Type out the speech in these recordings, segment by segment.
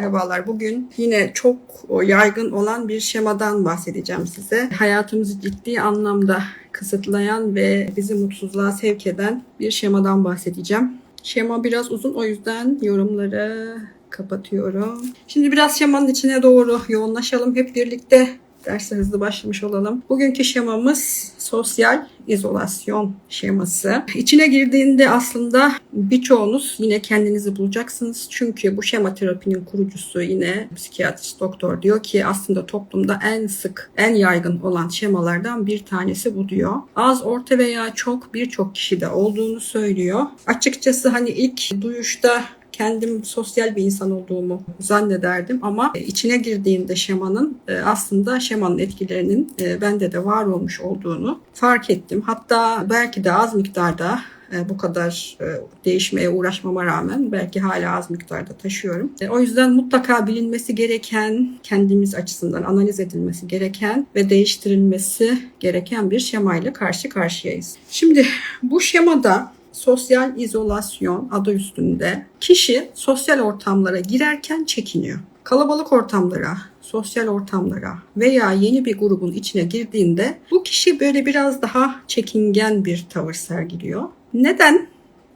Merhabalar. Bugün yine çok yaygın olan bir şemadan bahsedeceğim size. Hayatımızı ciddi anlamda kısıtlayan ve bizi mutsuzluğa sevk eden bir şemadan bahsedeceğim. Şema biraz uzun o yüzden yorumları kapatıyorum. Şimdi biraz şemanın içine doğru yoğunlaşalım hep birlikte. Hızlı başlamış olalım. Bugünkü şemamız sosyal izolasyon şeması. İçine girdiğinde aslında birçoğunuz yine kendinizi bulacaksınız. Çünkü bu şema terapinin kurucusu yine psikiyatrist doktor diyor ki aslında toplumda en sık, en yaygın olan şemalardan bir tanesi bu diyor. Az, orta veya çok birçok kişide olduğunu söylüyor. Açıkçası hani ilk duyuşta kendim sosyal bir insan olduğumu zannederdim ama içine girdiğimde şemanın e, aslında şemanın etkilerinin e, bende de var olmuş olduğunu fark ettim. Hatta belki de az miktarda e, bu kadar değişmeye uğraşmama rağmen belki hala az miktarda taşıyorum. O yüzden mutlaka bilinmesi gereken, kendimiz açısından analiz edilmesi gereken ve değiştirilmesi gereken bir şemayla karşı karşıyayız. Şimdi bu şemada sosyal izolasyon adı üstünde kişi sosyal ortamlara girerken çekiniyor. Kalabalık ortamlara, sosyal ortamlara veya yeni bir grubun içine girdiğinde bu kişi böyle biraz daha çekingen bir tavır sergiliyor. Neden?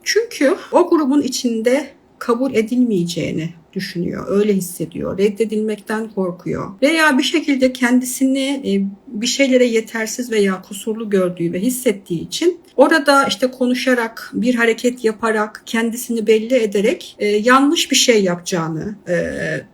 Çünkü o grubun içinde kabul edilmeyeceğini düşünüyor. Öyle hissediyor. Reddedilmekten korkuyor. Veya bir şekilde kendisini e, bir şeylere yetersiz veya kusurlu gördüğü ve hissettiği için orada işte konuşarak, bir hareket yaparak, kendisini belli ederek e, yanlış bir şey yapacağını, e,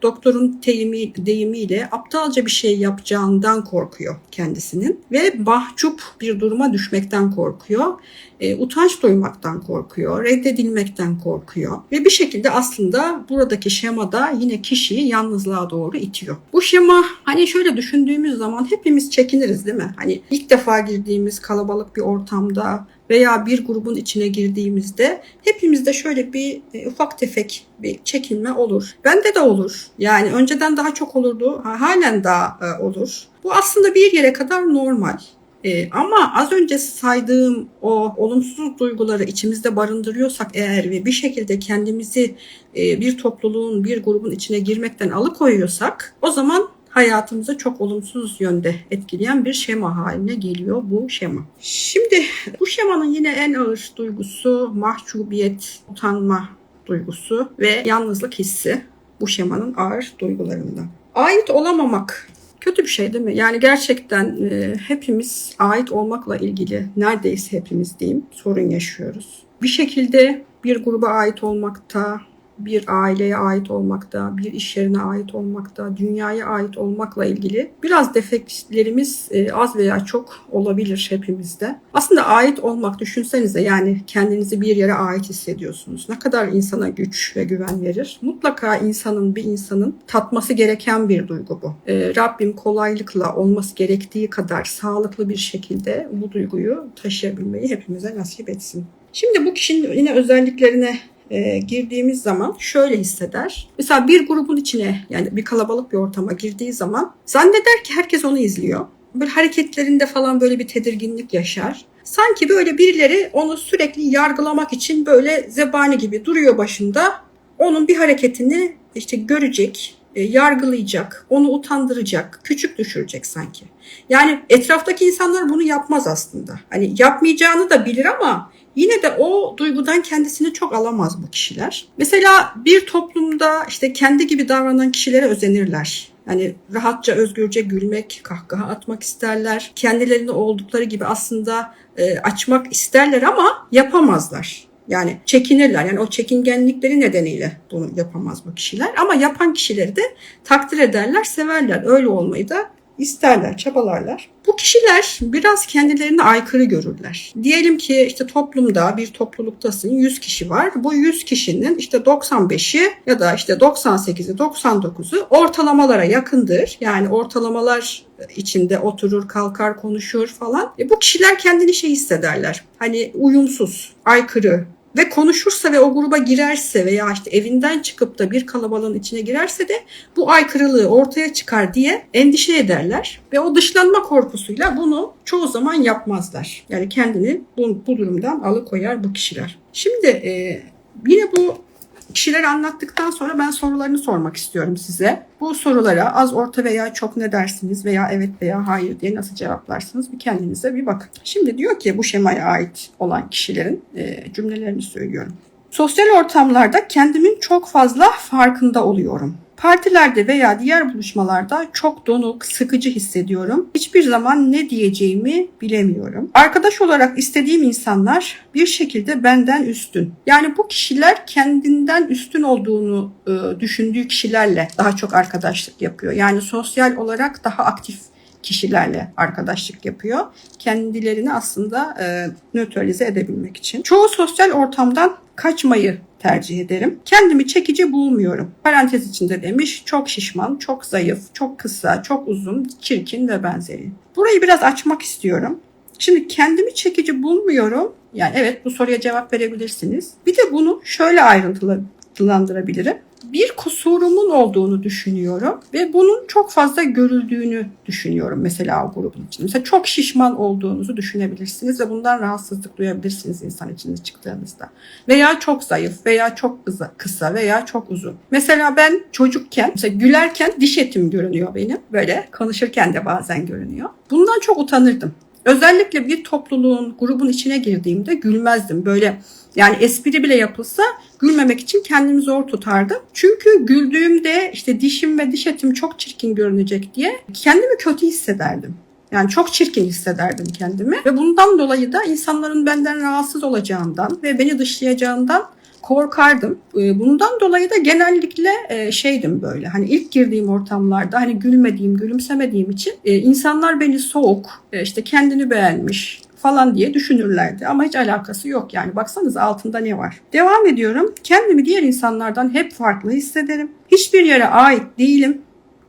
doktorun teyimi, deyimiyle aptalca bir şey yapacağından korkuyor kendisinin ve mahcup bir duruma düşmekten korkuyor. E, utanç duymaktan korkuyor, reddedilmekten korkuyor ve bir şekilde aslında buradaki şemada yine kişiyi yalnızlığa doğru itiyor. Bu şema hani şöyle düşündüğümüz zaman hepimiz çekiniriz değil mi? Hani ilk defa girdiğimiz kalabalık bir ortamda veya bir grubun içine girdiğimizde hepimizde şöyle bir e, ufak tefek bir çekinme olur. Bende de olur. Yani önceden daha çok olurdu. Halen daha e, olur. Bu aslında bir yere kadar normal. E, ama az önce saydığım o olumsuz duyguları içimizde barındırıyorsak eğer ve bir şekilde kendimizi e, bir topluluğun, bir grubun içine girmekten alıkoyuyorsak o zaman hayatımızı çok olumsuz yönde etkileyen bir şema haline geliyor bu şema. Şimdi bu şemanın yine en ağır duygusu mahcubiyet, utanma duygusu ve yalnızlık hissi bu şemanın ağır duygularından. Ait olamamak kötü bir şey değil mi? Yani gerçekten e, hepimiz ait olmakla ilgili neredeyse hepimiz diyeyim sorun yaşıyoruz. Bir şekilde bir gruba ait olmakta, bir aileye ait olmakta, bir iş yerine ait olmakta, dünyaya ait olmakla ilgili biraz defektlerimiz e, az veya çok olabilir hepimizde. Aslında ait olmak düşünsenize yani kendinizi bir yere ait hissediyorsunuz. Ne kadar insana güç ve güven verir. Mutlaka insanın bir insanın tatması gereken bir duygu bu. E, Rabbim kolaylıkla olması gerektiği kadar sağlıklı bir şekilde bu duyguyu taşıyabilmeyi hepimize nasip etsin. Şimdi bu kişinin yine özelliklerine e, girdiğimiz zaman şöyle hisseder. Mesela bir grubun içine yani bir kalabalık bir ortama girdiği zaman zanneder ki herkes onu izliyor. Böyle hareketlerinde falan böyle bir tedirginlik yaşar. Sanki böyle birileri onu sürekli yargılamak için böyle zebani gibi duruyor başında. Onun bir hareketini işte görecek, e, yargılayacak, onu utandıracak, küçük düşürecek sanki. Yani etraftaki insanlar bunu yapmaz aslında. Hani yapmayacağını da bilir ama Yine de o duygudan kendisini çok alamaz bu kişiler. Mesela bir toplumda işte kendi gibi davranan kişilere özenirler. Yani rahatça özgürce gülmek, kahkaha atmak isterler. Kendilerini oldukları gibi aslında e, açmak isterler ama yapamazlar. Yani çekinirler. Yani o çekingenlikleri nedeniyle bunu yapamaz bu kişiler. Ama yapan kişileri de takdir ederler, severler. Öyle olmayı da isterler, çabalarlar. Bu kişiler biraz kendilerini aykırı görürler. Diyelim ki işte toplumda bir topluluktasın 100 kişi var. Bu 100 kişinin işte 95'i ya da işte 98'i 99'u ortalamalara yakındır. Yani ortalamalar içinde oturur, kalkar, konuşur falan. E bu kişiler kendini şey hissederler. Hani uyumsuz, aykırı, ve konuşursa ve o gruba girerse veya işte evinden çıkıp da bir kalabalığın içine girerse de bu aykırılığı ortaya çıkar diye endişe ederler ve o dışlanma korkusuyla bunu çoğu zaman yapmazlar. Yani kendini bu, bu durumdan alıkoyar bu kişiler. Şimdi e, yine bu Kişileri anlattıktan sonra ben sorularını sormak istiyorum size. Bu sorulara az, orta veya çok ne dersiniz veya evet veya hayır diye nasıl cevaplarsınız bir kendinize bir bakın. Şimdi diyor ki bu şemaya ait olan kişilerin e, cümlelerini söylüyorum. Sosyal ortamlarda kendimin çok fazla farkında oluyorum. Partilerde veya diğer buluşmalarda çok donuk, sıkıcı hissediyorum. Hiçbir zaman ne diyeceğimi bilemiyorum. Arkadaş olarak istediğim insanlar bir şekilde benden üstün. Yani bu kişiler kendinden üstün olduğunu e, düşündüğü kişilerle daha çok arkadaşlık yapıyor. Yani sosyal olarak daha aktif kişilerle arkadaşlık yapıyor. Kendilerini aslında e, nötralize edebilmek için. Çoğu sosyal ortamdan kaçmayı tercih ederim. Kendimi çekici bulmuyorum. Parantez içinde demiş çok şişman, çok zayıf, çok kısa, çok uzun, çirkin ve benzeri. Burayı biraz açmak istiyorum. Şimdi kendimi çekici bulmuyorum. Yani evet bu soruya cevap verebilirsiniz. Bir de bunu şöyle ayrıntılandırabilirim. Bir kusurumun olduğunu düşünüyorum ve bunun çok fazla görüldüğünü düşünüyorum mesela o grubun içinde. Mesela çok şişman olduğunuzu düşünebilirsiniz ve bundan rahatsızlık duyabilirsiniz insan içinde çıktığınızda. Veya çok zayıf veya çok kısa veya çok uzun. Mesela ben çocukken mesela gülerken diş etim görünüyor benim. Böyle konuşurken de bazen görünüyor. Bundan çok utanırdım. Özellikle bir topluluğun, grubun içine girdiğimde gülmezdim. Böyle yani espri bile yapılsa gülmemek için kendimi zor tutardım. Çünkü güldüğümde işte dişim ve diş etim çok çirkin görünecek diye kendimi kötü hissederdim. Yani çok çirkin hissederdim kendimi. Ve bundan dolayı da insanların benden rahatsız olacağından ve beni dışlayacağından korkardım. Bundan dolayı da genellikle şeydim böyle hani ilk girdiğim ortamlarda hani gülmediğim, gülümsemediğim için insanlar beni soğuk, işte kendini beğenmiş, falan diye düşünürlerdi. Ama hiç alakası yok yani. Baksanız altında ne var. Devam ediyorum. Kendimi diğer insanlardan hep farklı hissederim. Hiçbir yere ait değilim.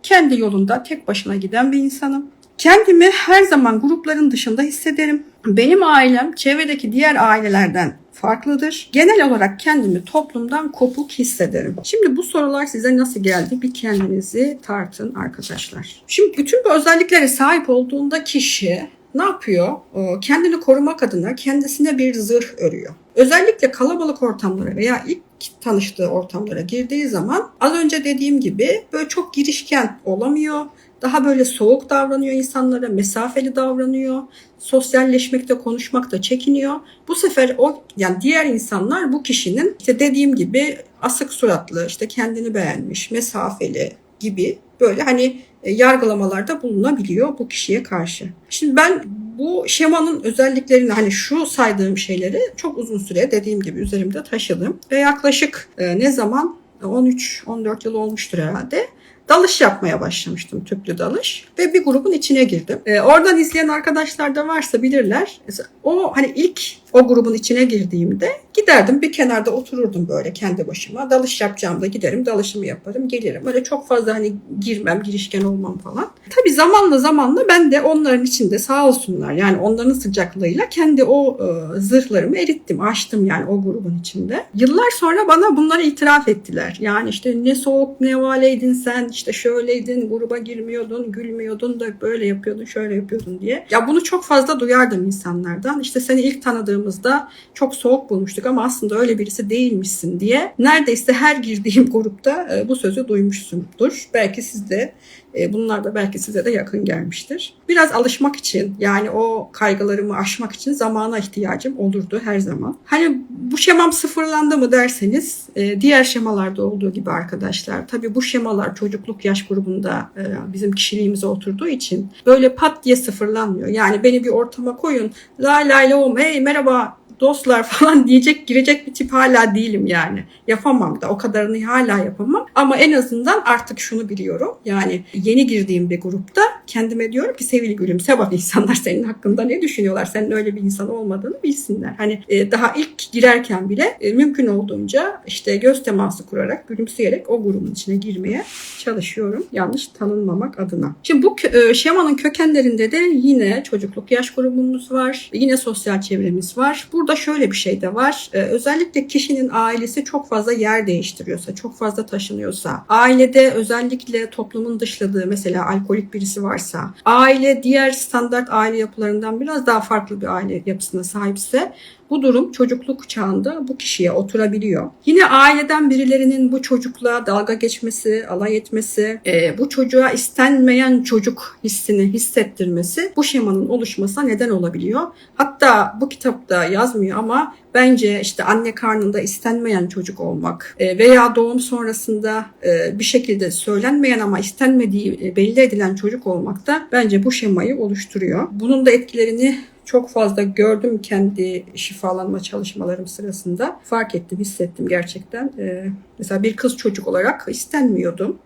Kendi yolunda tek başına giden bir insanım. Kendimi her zaman grupların dışında hissederim. Benim ailem çevredeki diğer ailelerden farklıdır. Genel olarak kendimi toplumdan kopuk hissederim. Şimdi bu sorular size nasıl geldi? Bir kendinizi tartın arkadaşlar. Şimdi bütün bu özelliklere sahip olduğunda kişi ne yapıyor? Kendini korumak adına kendisine bir zırh örüyor. Özellikle kalabalık ortamlara veya ilk tanıştığı ortamlara girdiği zaman az önce dediğim gibi böyle çok girişken olamıyor. Daha böyle soğuk davranıyor insanlara, mesafeli davranıyor. Sosyalleşmekte, konuşmakta çekiniyor. Bu sefer o yani diğer insanlar bu kişinin işte dediğim gibi asık suratlı, işte kendini beğenmiş, mesafeli gibi böyle hani e, yargılamalarda bulunabiliyor bu kişiye karşı. Şimdi ben bu şemanın özelliklerini hani şu saydığım şeyleri çok uzun süre dediğim gibi üzerimde taşıdım ve yaklaşık e, ne zaman 13-14 yıl olmuştur herhalde dalış yapmaya başlamıştım tüplü dalış ve bir grubun içine girdim. E, oradan izleyen arkadaşlar da varsa bilirler. O hani ilk o grubun içine girdiğimde giderdim bir kenarda otururdum böyle kendi başıma. Dalış yapacağımda giderim dalışımı yaparım gelirim. Böyle çok fazla hani girmem girişken olmam falan. Tabii zamanla zamanla ben de onların içinde sağ olsunlar yani onların sıcaklığıyla kendi o e, zırhlarımı erittim açtım yani o grubun içinde. Yıllar sonra bana bunları itiraf ettiler. Yani işte ne soğuk ne valeydin sen işte şöyleydin gruba girmiyordun gülmüyordun da böyle yapıyordun şöyle yapıyordun diye. Ya bunu çok fazla duyardım insanlardan. İşte seni ilk tanıdığımızda çok soğuk bulmuştuk ama aslında öyle birisi değilmişsin diye. Neredeyse her girdiğim grupta e, bu sözü duymuşsundur. Belki siz de bunlar da belki size de yakın gelmiştir. Biraz alışmak için yani o kaygılarımı aşmak için zamana ihtiyacım olurdu her zaman. Hani bu şemam sıfırlandı mı derseniz e, diğer şemalarda olduğu gibi arkadaşlar. Tabii bu şemalar çocukluk yaş grubunda e, bizim kişiliğimize oturduğu için böyle pat diye sıfırlanmıyor. Yani beni bir ortama koyun. Lay lay lom hey merhaba dostlar falan diyecek girecek bir tip hala değilim yani. Yapamam da o kadarını hala yapamam. Ama en azından artık şunu biliyorum. Yani yeni girdiğim bir grupta kendime diyorum ki sevgili gülümse bak insanlar senin hakkında ne düşünüyorlar? Senin öyle bir insan olmadığını bilsinler. Hani e, daha ilk girerken bile e, mümkün olduğunca işte göz teması kurarak gülümseyerek o grubun içine girmeye çalışıyorum. Yanlış tanınmamak adına. Şimdi bu e, şemanın kökenlerinde de yine çocukluk yaş grubumuz var. Yine sosyal çevremiz var. Burada şöyle bir şey de var. Ee, özellikle kişinin ailesi çok fazla yer değiştiriyorsa, çok fazla taşınıyorsa, ailede özellikle toplumun dışladığı mesela alkolik birisi varsa, aile diğer standart aile yapılarından biraz daha farklı bir aile yapısına sahipse bu durum çocukluk çağında bu kişiye oturabiliyor. Yine aileden birilerinin bu çocukla dalga geçmesi, alay etmesi, e, bu çocuğa istenmeyen çocuk hissini hissettirmesi bu şemanın oluşmasına neden olabiliyor. Hatta bu kitapta yazmıyor ama bence işte anne karnında istenmeyen çocuk olmak e, veya doğum sonrasında e, bir şekilde söylenmeyen ama istenmediği e, belli edilen çocuk olmak da bence bu şemayı oluşturuyor. Bunun da etkilerini çok fazla gördüm kendi şifalanma çalışmalarım sırasında. Fark ettim, hissettim gerçekten. Ee, mesela bir kız çocuk olarak istenmiyordum.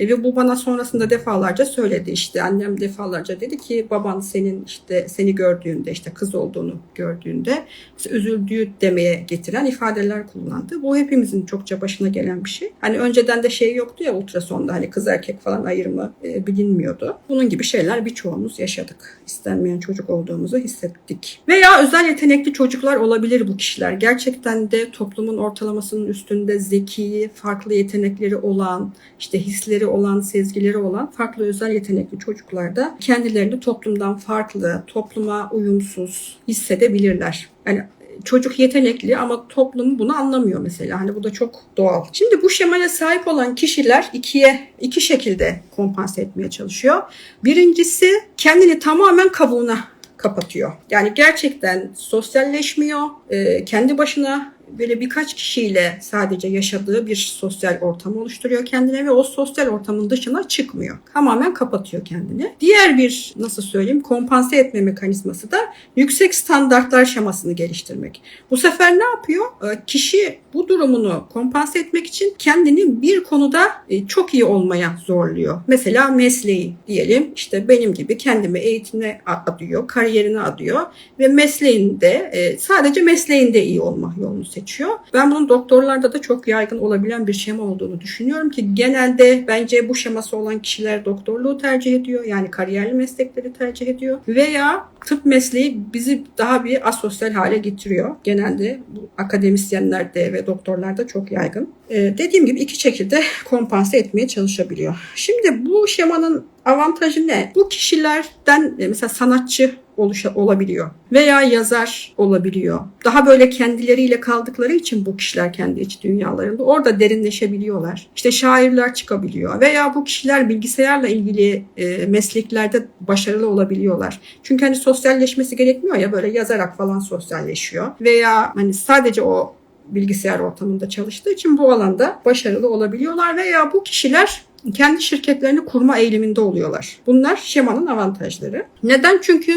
E, ve bu bana sonrasında defalarca söyledi işte annem defalarca dedi ki baban senin işte seni gördüğünde işte kız olduğunu gördüğünde üzüldüğü demeye getiren ifadeler kullandı. Bu hepimizin çokça başına gelen bir şey. Hani önceden de şey yoktu ya ultrasonda hani kız erkek falan ayrımı e, bilinmiyordu. Bunun gibi şeyler birçoğumuz yaşadık. İstenmeyen çocuk olduğumuzu hissettik. Veya özel yetenekli çocuklar olabilir bu kişiler. Gerçekten de toplumun ortalamasının üstünde zeki, farklı yetenekleri olan, işte hisleri olan, sezgileri olan farklı özel yetenekli çocuklar da kendilerini toplumdan farklı, topluma uyumsuz hissedebilirler. Yani çocuk yetenekli ama toplum bunu anlamıyor mesela. Hani bu da çok doğal. Şimdi bu şemaya sahip olan kişiler ikiye iki şekilde kompanse etmeye çalışıyor. Birincisi kendini tamamen kabuğuna kapatıyor. Yani gerçekten sosyalleşmiyor, e, kendi başına böyle birkaç kişiyle sadece yaşadığı bir sosyal ortam oluşturuyor kendine ve o sosyal ortamın dışına çıkmıyor. Tamamen kapatıyor kendini. Diğer bir nasıl söyleyeyim kompanse etme mekanizması da yüksek standartlar şemasını geliştirmek. Bu sefer ne yapıyor? Ee, kişi bu durumunu kompanse etmek için kendini bir konuda e, çok iyi olmaya zorluyor. Mesela mesleği diyelim işte benim gibi kendimi eğitimine adıyor, kariyerine adıyor ve mesleğinde e, sadece mesleğinde iyi olma yolunu seçiyor seçiyor. Ben bunun doktorlarda da çok yaygın olabilen bir şema olduğunu düşünüyorum ki genelde bence bu şeması olan kişiler doktorluğu tercih ediyor. Yani kariyerli meslekleri tercih ediyor. Veya tıp mesleği bizi daha bir asosyal hale getiriyor. Genelde bu akademisyenlerde ve doktorlarda çok yaygın. Ee, dediğim gibi iki şekilde kompanse etmeye çalışabiliyor. Şimdi bu şemanın avantajı ne? Bu kişilerden e, mesela sanatçı oluşa, olabiliyor. Veya yazar olabiliyor. Daha böyle kendileriyle kaldıkları için bu kişiler kendi iç dünyalarında orada derinleşebiliyorlar. İşte şairler çıkabiliyor. Veya bu kişiler bilgisayarla ilgili e, mesleklerde başarılı olabiliyorlar. Çünkü hani sosyalleşmesi gerekmiyor ya böyle yazarak falan sosyalleşiyor. Veya hani sadece o bilgisayar ortamında çalıştığı için bu alanda başarılı olabiliyorlar veya bu kişiler kendi şirketlerini kurma eğiliminde oluyorlar. Bunlar şemanın avantajları. Neden? Çünkü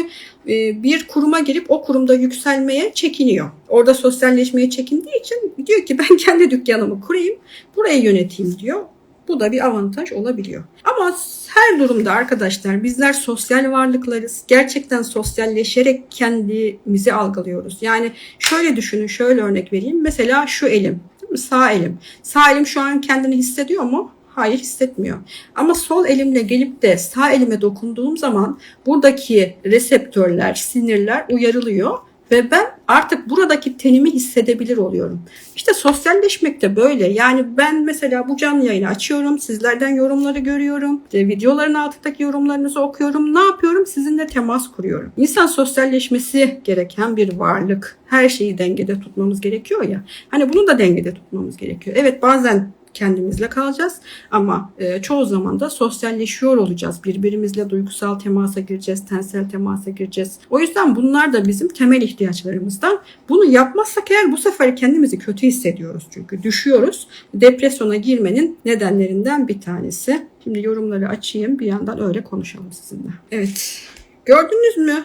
bir kuruma girip o kurumda yükselmeye çekiniyor. Orada sosyalleşmeye çekindiği için diyor ki ben kendi dükkanımı kurayım, burayı yöneteyim diyor. Bu da bir avantaj olabiliyor. Ama her durumda arkadaşlar bizler sosyal varlıklarız. Gerçekten sosyalleşerek kendimizi algılıyoruz. Yani şöyle düşünün, şöyle örnek vereyim. Mesela şu elim, sağ elim. Sağ elim şu an kendini hissediyor mu? Hayır hissetmiyor. Ama sol elimle gelip de sağ elime dokunduğum zaman buradaki reseptörler, sinirler uyarılıyor ve ben artık buradaki tenimi hissedebilir oluyorum. İşte sosyalleşmek de böyle. Yani ben mesela bu canlı yayını açıyorum. Sizlerden yorumları görüyorum. İşte videoların altındaki yorumlarınızı okuyorum. Ne yapıyorum? Sizinle temas kuruyorum. İnsan sosyalleşmesi gereken bir varlık. Her şeyi dengede tutmamız gerekiyor ya. Hani bunu da dengede tutmamız gerekiyor. Evet bazen kendimizle kalacağız. Ama e, çoğu zaman da sosyalleşiyor olacağız. Birbirimizle duygusal temasa gireceğiz, tensel temasa gireceğiz. O yüzden bunlar da bizim temel ihtiyaçlarımızdan. Bunu yapmazsak eğer bu sefer kendimizi kötü hissediyoruz çünkü düşüyoruz. Depresyona girmenin nedenlerinden bir tanesi. Şimdi yorumları açayım bir yandan öyle konuşalım sizinle. Evet. Gördünüz mü?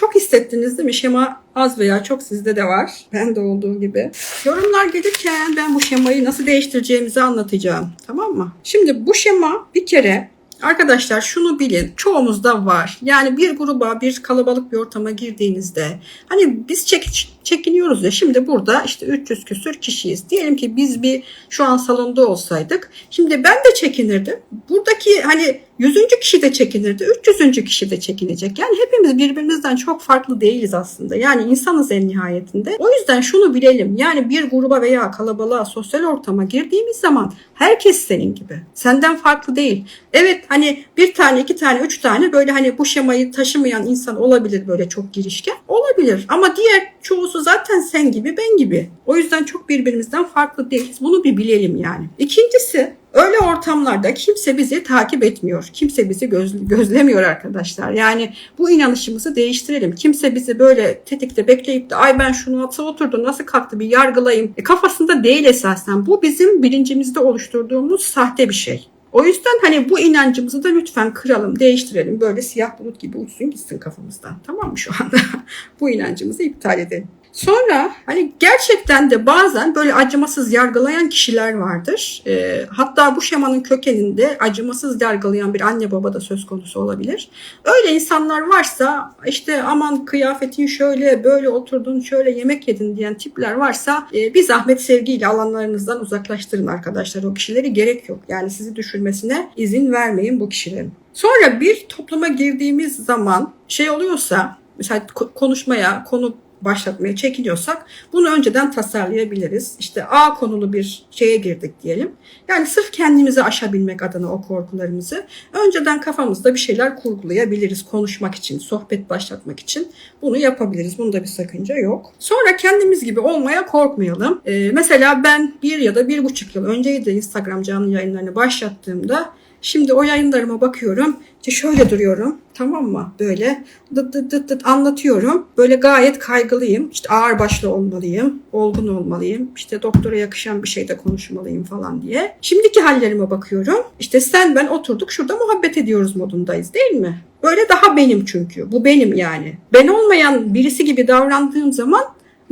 Çok hissettiniz değil mi? Şema az veya çok sizde de var. Ben de olduğu gibi. Yorumlar gelirken ben bu şemayı nasıl değiştireceğimizi anlatacağım. Tamam mı? Şimdi bu şema bir kere Arkadaşlar şunu bilin çoğumuzda var. Yani bir gruba bir kalabalık bir ortama girdiğinizde hani biz çek, çekiniyoruz ya şimdi burada işte 300 küsür kişiyiz. Diyelim ki biz bir şu an salonda olsaydık. Şimdi ben de çekinirdim. Buradaki hani 100. kişi de çekinirdi. 300. kişi de çekinecek. Yani hepimiz birbirimizden çok farklı değiliz aslında. Yani insanız en nihayetinde. O yüzden şunu bilelim. Yani bir gruba veya kalabalığa, sosyal ortama girdiğimiz zaman herkes senin gibi. Senden farklı değil. Evet hani bir tane, iki tane, üç tane böyle hani bu şemayı taşımayan insan olabilir böyle çok girişken. Olabilir. Ama diğer çoğu Çoğumuzu zaten sen gibi ben gibi. O yüzden çok birbirimizden farklı değiliz. Bunu bir bilelim yani. İkincisi öyle ortamlarda kimse bizi takip etmiyor. Kimse bizi göz, gözlemiyor arkadaşlar. Yani bu inanışımızı değiştirelim. Kimse bizi böyle tetikte bekleyip de ay ben şunu nasıl oturdu nasıl kalktı bir yargılayayım. E, kafasında değil esasen. Bu bizim bilincimizde oluşturduğumuz sahte bir şey. O yüzden hani bu inancımızı da lütfen kıralım, değiştirelim. Böyle siyah bulut gibi uçsun gitsin kafamızdan. Tamam mı şu anda? bu inancımızı iptal edelim. Sonra hani gerçekten de bazen böyle acımasız yargılayan kişiler vardır. E, hatta bu şemanın kökeninde acımasız yargılayan bir anne baba da söz konusu olabilir. Öyle insanlar varsa işte aman kıyafetin şöyle böyle oturdun şöyle yemek yedin diyen tipler varsa e, bir zahmet sevgiyle alanlarınızdan uzaklaştırın arkadaşlar o kişileri gerek yok. Yani sizi düşürmesine izin vermeyin bu kişilerin. Sonra bir topluma girdiğimiz zaman şey oluyorsa mesela konuşmaya, konu başlatmaya çekiniyorsak bunu önceden tasarlayabiliriz. İşte A konulu bir şeye girdik diyelim. Yani sırf kendimizi aşabilmek adına o korkularımızı önceden kafamızda bir şeyler kurgulayabiliriz konuşmak için, sohbet başlatmak için. Bunu yapabiliriz. Bunda bir sakınca yok. Sonra kendimiz gibi olmaya korkmayalım. Ee, mesela ben bir ya da bir buçuk yıl önceydi Instagram canlı yayınlarını başlattığımda Şimdi o yayınlarıma bakıyorum. İşte şöyle duruyorum. Tamam mı? Böyle dıt dıt dıt dıt anlatıyorum. Böyle gayet kaygılıyım. İşte ağır başlı olmalıyım. Olgun olmalıyım. İşte doktora yakışan bir şeyde konuşmalıyım falan diye. Şimdiki hallerime bakıyorum. İşte sen ben oturduk şurada muhabbet ediyoruz modundayız değil mi? Böyle daha benim çünkü. Bu benim yani. Ben olmayan birisi gibi davrandığım zaman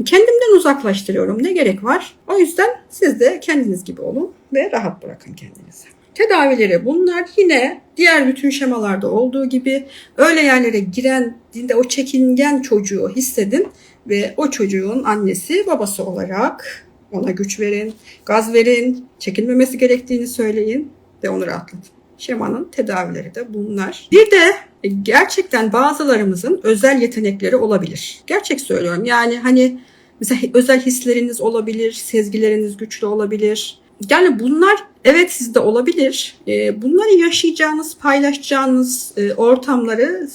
kendimden uzaklaştırıyorum. Ne gerek var? O yüzden siz de kendiniz gibi olun ve rahat bırakın kendinizi. Tedavileri bunlar yine diğer bütün şemalarda olduğu gibi öyle yerlere girendiğinde o çekingen çocuğu hissedin ve o çocuğun annesi babası olarak ona güç verin, gaz verin, çekilmemesi gerektiğini söyleyin ve onu rahatlatın. Şemanın tedavileri de bunlar. Bir de gerçekten bazılarımızın özel yetenekleri olabilir. Gerçek söylüyorum. Yani hani mesela özel hisleriniz olabilir, sezgileriniz güçlü olabilir yani bunlar evet sizde olabilir. Ee, bunları yaşayacağınız, paylaşacağınız e, ortamları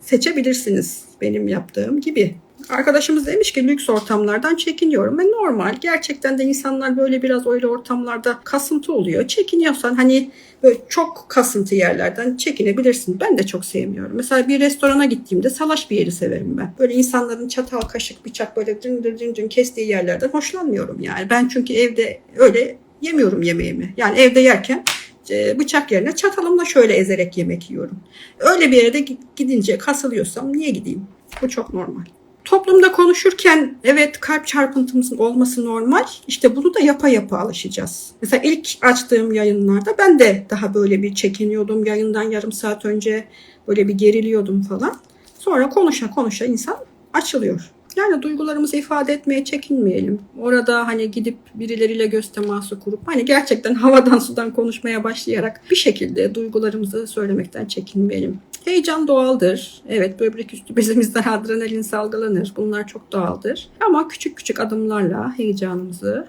seçebilirsiniz benim yaptığım gibi. Arkadaşımız demiş ki lüks ortamlardan çekiniyorum. Ve normal. Gerçekten de insanlar böyle biraz öyle ortamlarda kasıntı oluyor. Çekiniyorsan hani böyle çok kasıntı yerlerden çekinebilirsin. Ben de çok sevmiyorum. Mesela bir restorana gittiğimde salaş bir yeri severim ben. Böyle insanların çatal, kaşık, bıçak böyle dın dın dın kestiği yerlerden hoşlanmıyorum yani. Ben çünkü evde öyle yemiyorum yemeğimi. Yani evde yerken e, bıçak yerine çatalımla şöyle ezerek yemek yiyorum. Öyle bir yere gidince kasılıyorsam niye gideyim? Bu çok normal. Toplumda konuşurken evet kalp çarpıntımızın olması normal. İşte bunu da yapa yapa alışacağız. Mesela ilk açtığım yayınlarda ben de daha böyle bir çekiniyordum. Yayından yarım saat önce böyle bir geriliyordum falan. Sonra konuşa konuşa insan açılıyor. Yani duygularımızı ifade etmeye çekinmeyelim. Orada hani gidip birileriyle göz teması kurup hani gerçekten havadan sudan konuşmaya başlayarak bir şekilde duygularımızı söylemekten çekinmeyelim. Heyecan doğaldır. Evet böbrek üstü bezimizden adrenalin salgılanır. Bunlar çok doğaldır. Ama küçük küçük adımlarla heyecanımızı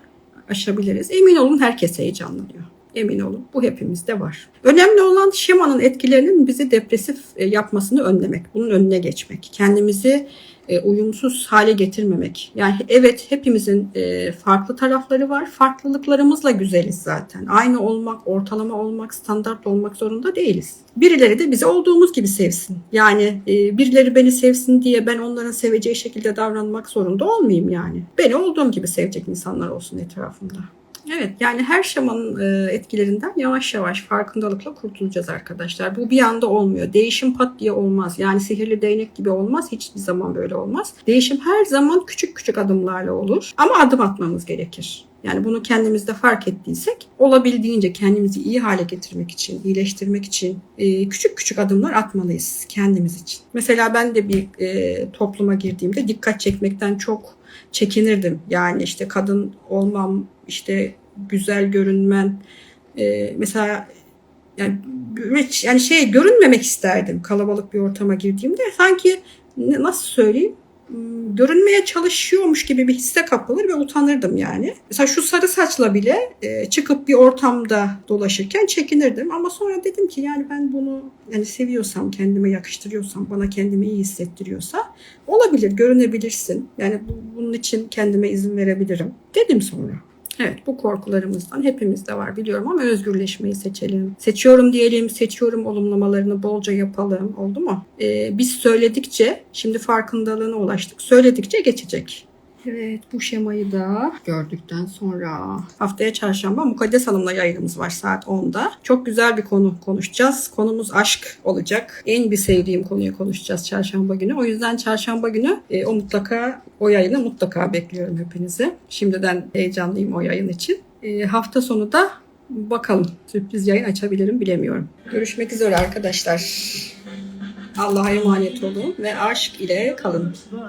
aşabiliriz. Emin olun herkes heyecanlanıyor. Emin olun bu hepimizde var. Önemli olan şemanın etkilerinin bizi depresif e, yapmasını önlemek. Bunun önüne geçmek. Kendimizi e, uyumsuz hale getirmemek. Yani evet hepimizin e, farklı tarafları var. Farklılıklarımızla güzeliz zaten. Aynı olmak, ortalama olmak, standart olmak zorunda değiliz. Birileri de bizi olduğumuz gibi sevsin. Yani e, birileri beni sevsin diye ben onların seveceği şekilde davranmak zorunda olmayayım yani. Beni olduğum gibi sevecek insanlar olsun etrafımda. Evet yani her şamanın e, etkilerinden yavaş yavaş farkındalıkla kurtulacağız arkadaşlar. Bu bir anda olmuyor. Değişim pat diye olmaz. Yani sihirli değnek gibi olmaz. Hiçbir zaman böyle olmaz. Değişim her zaman küçük küçük adımlarla olur. Ama adım atmamız gerekir. Yani bunu kendimizde fark ettiysek olabildiğince kendimizi iyi hale getirmek için, iyileştirmek için e, küçük küçük adımlar atmalıyız kendimiz için. Mesela ben de bir e, topluma girdiğimde dikkat çekmekten çok çekinirdim. Yani işte kadın olmam, işte güzel görünmen, e, mesela yani yani şey görünmemek isterdim kalabalık bir ortama girdiğimde. Sanki nasıl söyleyeyim? Hmm, görünmeye çalışıyormuş gibi bir hisse kapılır ve utanırdım yani. Mesela şu sarı saçla bile e, çıkıp bir ortamda dolaşırken çekinirdim ama sonra dedim ki yani ben bunu yani seviyorsam, kendime yakıştırıyorsam, bana kendimi iyi hissettiriyorsa olabilir, görünebilirsin. Yani bu, bunun için kendime izin verebilirim dedim sonra. Evet bu korkularımızdan hepimizde var biliyorum ama özgürleşmeyi seçelim. Seçiyorum diyelim, seçiyorum olumlamalarını bolca yapalım. Oldu mu? Ee, biz söyledikçe, şimdi farkındalığına ulaştık. Söyledikçe geçecek. Evet bu şemayı da gördükten sonra haftaya çarşamba Mukaddes Hanım'la yayınımız var saat 10'da. Çok güzel bir konu konuşacağız. Konumuz aşk olacak. En bir sevdiğim konuyu konuşacağız çarşamba günü. O yüzden çarşamba günü e, o mutlaka o yayını mutlaka bekliyorum hepinizi. Şimdiden heyecanlıyım o yayın için. E, hafta sonu da bakalım sürpriz yayın açabilirim bilemiyorum. Görüşmek üzere arkadaşlar. Allah'a emanet olun ve aşk ile kalın.